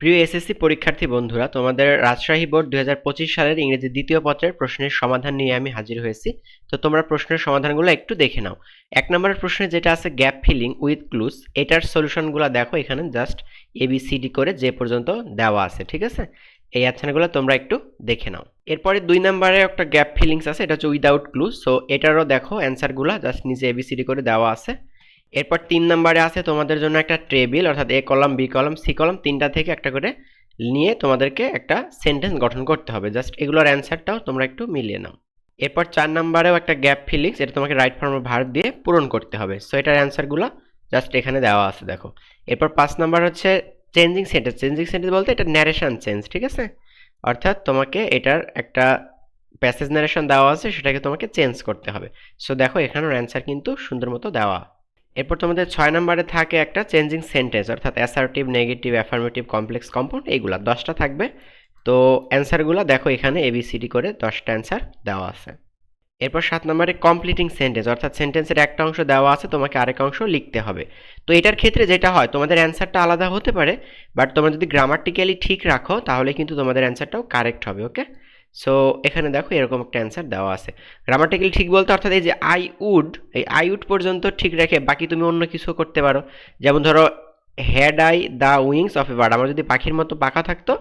প্রিয় এসএসসি পরীক্ষার্থী বন্ধুরা, তোমাদের রাজশাহী বোর্ড দুই হাজার পঁচিশ সালের ইংরেজি দ্বিতীয় পত্রের প্রশ্নের সমাধান নিয়ে আমি হাজির হয়েছি। তো তোমরা প্রশ্নের সমাধানগুলো একটু দেখে নাও। এক নম্বরের প্রশ্নে যেটা আছে গ্যাপ ফিলিং উইথ ক্লুজ এটার সলিউশনগুলো দেখো এখানে জাস্ট এবিসিডি করে যে পর্যন্ত দেওয়া আছে, ঠিক আছে? এই আচ্ছানাগুলো তোমরা একটু দেখে নাও। এরপরে দুই নম্বরে একটা গ্যাপ ফিলিংস আছে, এটা হচ্ছে উইদাউট ক্লুজ সো এটারও দেখো অ্যান্সারগুলো জাস্ট নিচে এবিসিডি করে দেওয়া আছে। এরপর তিন নম্বরে আছে তোমাদের জন্য একটা টেবিল, অর্থাৎ A column, B column, C column, তিনটা থেকে একটা করে নিয়ে তোমাদেরকে একটা সেন্টেন্স গঠন করতে হবে। জাস্ট এগুলোর অ্যান্সারটাও তোমরা একটু মিলিয়ে নাও। এরপর চার নম্বরেও একটা গ্যাপ ফিলিংস এটা তোমাকে রাইট ফর্মের ভার দিয়ে পূরণ করতে হবে। সো এটার অ্যান্সারগুলো জাস্ট এখানে দেওয়া আছে, দেখো। এরপর পাঁচ নাম্বার হচ্ছে চেঞ্জিং সেন্টেন্স। চেঞ্জিং সেন্টেন্স বলতে এটা ন্যারেশন চেঞ্জ ঠিক আছে? অর্থাৎ তোমাকে এটার একটা প্যাসেজ ন্যারেশন দেওয়া আছে, সেটাকে তোমাকে চেঞ্জ করতে হবে। সো দেখো এখানের অ্যান্সার কিন্তু সুন্দর মতো দেওয়া এরপর তোমাদের ছয় নম্বরে থাকে একটা চেঞ্জিং সেন্টেন্স অর্থাৎ assertive negative affirmative complex compound এইগুলা, দশটা থাকবে। তো অ্যান্সারগুলো দেখো এখানে এবিসিডি করে দশটা অ্যান্সার দেওয়া আছে। এরপর সাত নম্বরে কমপ্লিটিং সেন্টেন্স অর্থাৎ সেন্টেন্সের একটা অংশ দেওয়া আছে, তোমাকে আরেক অংশ লিখতে হবে। তো এটার ক্ষেত্রে যেটা হয়, তোমাদের অ্যান্সারটা আলাদা হতে পারে বাট তোমরা যদি গ্রামাটিক্যালি ঠিক রাখো, তাহলে কিন্তু তোমাদের অ্যান্সারটাও কারেক্ট হবে ওকে সো এখানে দেখো এরকম একটা অ্যান্সার দেওয়া আছে। গ্রামাটিক্যালি ঠিক বলতে অর্থাৎ এই যে আই উড এই আই উড পর্যন্ত ঠিক রেখে বাকি তুমি অন্য কিছু করতে পারো। যেমন ধরো had I the wings of a bird আমার যদি পাখির মতো পাখা থাকতো,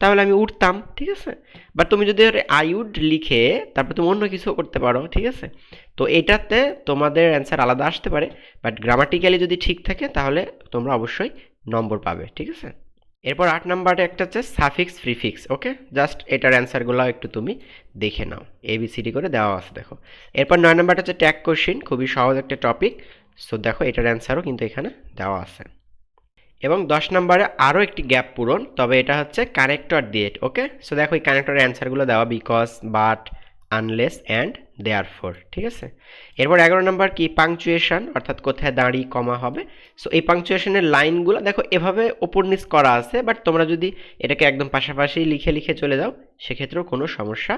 তাহলে আমি উঠতাম ঠিক আছে? বাট তুমি যদি আই উড লিখে তারপর তুমি অন্য কিছু করতে পারো, ঠিক আছে? তো এটাতে তোমাদের অ্যান্সার আলাদা আসতে পারে বাট গ্রামাটিক্যালি যদি ঠিক থাকে, তাহলে তোমরা অবশ্যই নম্বর পাবে, ঠিক আছে? এরপর আট নাম্বারে একটা হচ্ছে সাফিক্স প্রিফিক্স ওকে জাস্ট এটার অ্যান্সারগুলো একটু তুমি দেখে নাও। এবিসিডি করে দেওয়া আছে, দেখো। এরপর নয় নাম্বারটা হচ্ছে ট্যাগ কোশ্চিন খুবই সহজ একটা টপিক সো দেখো, এটার অ্যান্সারও কিন্তু এখানে দেওয়া আছে। এবং দশ নম্বরে আরও একটি গ্যাপ পূরণ, তবে এটা হচ্ছে কানেক্টর দিয়ে ওকে সো দেখো, এই কানেক্টরের অ্যান্সারগুলো দেওয়া because but unless and therefore ঠিক আছে? এরপর এগারো নম্বর কি? পাংচুয়েশন অর্থাৎ কোথায় দাঁড়ি, কমা হবে। সো এই পাংচুয়েশনের লাইনগুলো দেখো, এভাবে ওপর নিচ করা আছে বাট তোমরা যদি এটাকে একদম পাশাপাশি লিখে লিখে চলে যাও, সেক্ষেত্রেও কোনো সমস্যা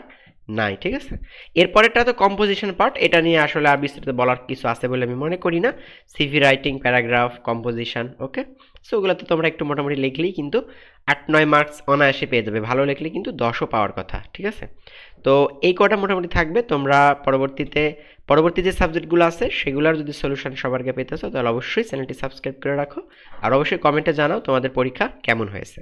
নাই, ঠিক আছে? এরপরেরটা তো কম্পোজিশন পার্ট এটা নিয়ে আসলে আর বিস্তারিত বলার কিছু আছে বলে আমি মনে করি না। CV writing paragraph composition okay so ওগুলো তো তোমরা একটু মোটামুটি লিখলেই কিন্তু আট, নয় মার্কস অনায়াসে পেয়ে যাবে। ভালো লেখলে কিন্তু দশও পাওয়ার কথা, ঠিক আছে? তো এই কটা মোটামুটি থাকবে। তোমরা পরবর্তীতে, পরবর্তী যে সাবজেক্টগুলো আছে, সেগুলোর যদি সলিউশন সবার আগে পেতেছো তাহলে অবশ্যই চ্যানেলটি সাবস্ক্রাইব করে রাখো। আর অবশ্যই কমেন্টে জানাও তোমাদের পরীক্ষা কেমন হয়েছে।